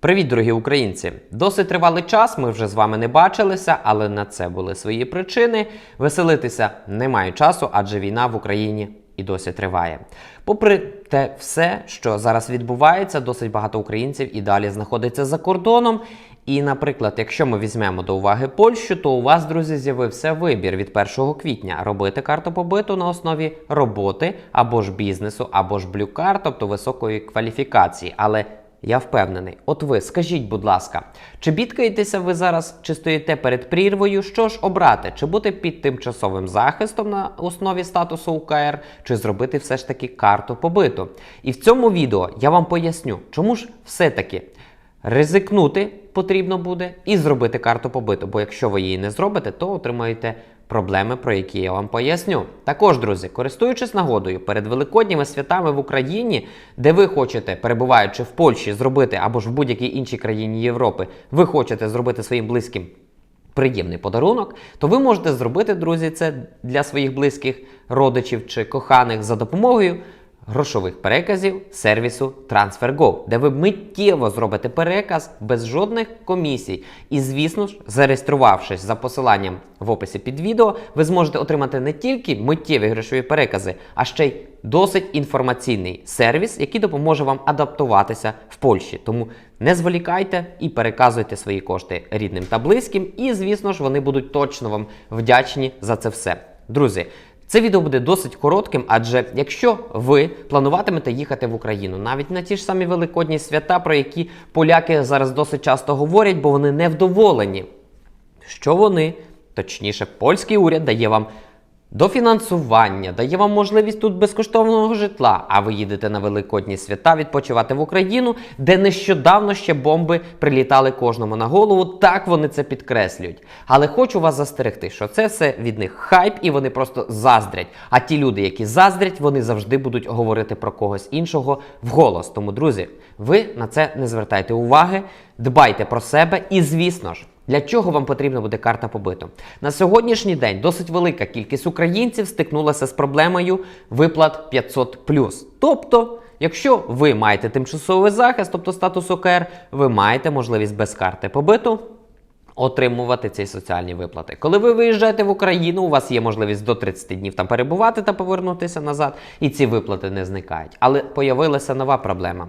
Привіт, дорогі українці! Досить тривалий час. Ми вже з вами не бачилися, але на це були свої причини. Веселитися немає часу, адже війна в Україні і досі триває. Попри те все, що зараз відбувається, досить багато українців і далі знаходиться за кордоном. І, наприклад, якщо ми візьмемо до уваги Польщу, то у вас, друзі, з'явився вибір від 1 квітня робити карту побиту на основі роботи або ж бізнесу, або ж блюкар, тобто високої кваліфікації. Але я впевнений, от ви скажіть, будь ласка, чи бідкаєтеся ви зараз, чи стоїте перед прірвою? Що ж обрати? Чи бути під тимчасовим захистом на основі статусу УКР, чи зробити все ж таки карту побиту? І в цьому відео я вам поясню, чому ж все-таки ризикнути потрібно буде і зробити карту побиту. Бо якщо ви її не зробите, то отримаєте проблеми, про які я вам поясню. Також, друзі, користуючись нагодою перед великодніми святами в Україні, де ви хочете, перебуваючи в Польщі, зробити або ж в будь-якій іншій країні Європи, ви хочете зробити своїм близьким. Приємний подарунок, то ви можете зробити, друзі, це для своїх близьких родичів чи коханих за допомогою грошових переказів сервісу TransferGo, де ви миттєво зробите переказ без жодних комісій. І, звісно ж, зареєструвавшись за посиланням в описі під відео, ви зможете отримати не тільки миттєві грошові перекази, а ще й досить інформаційний сервіс, який допоможе вам адаптуватися в Польщі. Тому не зволікайте і переказуйте свої кошти рідним та близьким. І, звісно ж, вони будуть точно вам вдячні за це все. Друзі. Це відео буде досить коротким, адже якщо ви плануватимете їхати в Україну навіть на ті ж самі великодні свята, про які поляки зараз досить часто говорять, бо вони невдоволені, що вони, точніше, польський уряд дає вам дофінансування, дає вам можливість тут безкоштовного житла, а ви їдете на великодні свята відпочивати в Україну, де нещодавно ще бомби прилітали кожному на голову. Так вони це підкреслюють. Але хочу вас застерегти, що це все від них хайп, і вони просто заздрять. А ті люди, які заздрять, вони завжди будуть говорити про когось іншого вголос. Тому, друзі, ви на це не звертайте уваги, дбайте про себе і, звісно ж. Для чого вам потрібна буде карта побиту? На сьогоднішній день досить велика кількість українців стикнулася з проблемою виплат 500 Тобто, якщо ви маєте тимчасовий захист, тобто статус ОКР, ви маєте можливість без карти побиту отримувати ці соціальні виплати. Коли ви виїжджаєте в Україну, у вас є можливість до 30 днів там перебувати та повернутися назад, і ці виплати не зникають. Але появилася нова проблема.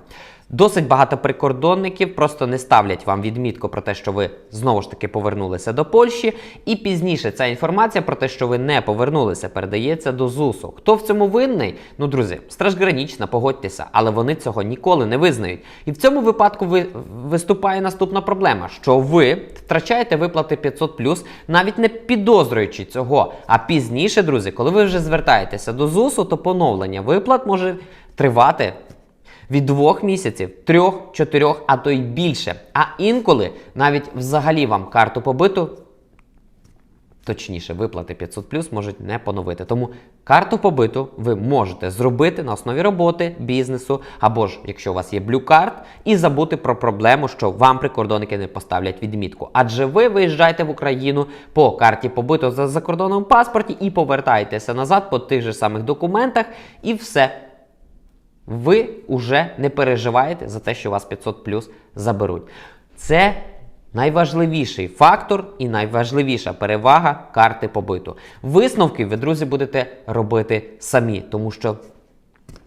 Досить багато прикордонників просто не ставлять вам відмітку про те, що ви знову ж таки повернулися до Польщі, і пізніше ця інформація про те, що ви не повернулися, передається до ЗУСу. Хто в цьому винний? Ну, друзі, стражгранічна, погодьтеся, але вони цього ніколи не визнають. І в цьому випадку ви, виступає наступна проблема: що ви втрачаєте виплати 500 навіть не підозрюючи цього. А пізніше, друзі, коли ви вже звертаєтеся до ЗУСу, то поновлення виплат може тривати від двох місяців, трьох, чотирьох, а то й більше. А інколи навіть взагалі вам карту побиту, точніше, виплати 500 плюс можуть не поновити. Тому карту побиту ви можете зробити на основі роботи, бізнесу, або ж, якщо у вас є блюкарт, і забути про проблему, що вам прикордонники не поставлять відмітку. Адже ви виїжджаєте в Україну по карті побиту за закордонному паспорті і повертаєтеся назад по тих же самих документах, і все ви вже не переживаєте за те, що вас 500 плюс заберуть. Це найважливіший фактор і найважливіша перевага карти побиту. Висновки ви, друзі, будете робити самі, тому що.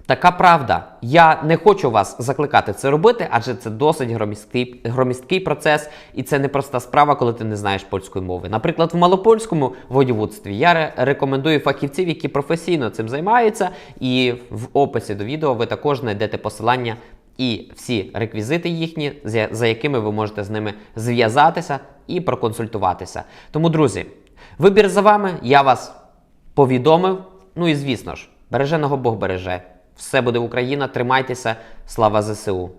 Така правда. Я не хочу вас закликати це робити, адже це досить громісткий, громісткий процес, і це непроста справа, коли ти не знаєш польської мови. Наприклад, в малопольському воєводстві я ре рекомендую фахівців, які професійно цим займаються, і в описі до відео ви також знайдете посилання і всі реквізити їхні, за якими ви можете з ними зв'язатися і проконсультуватися. Тому, друзі, вибір за вами, я вас повідомив. Ну і звісно ж, береженого Бог береже. Все буде Україна, тримайтеся, слава ЗСУ!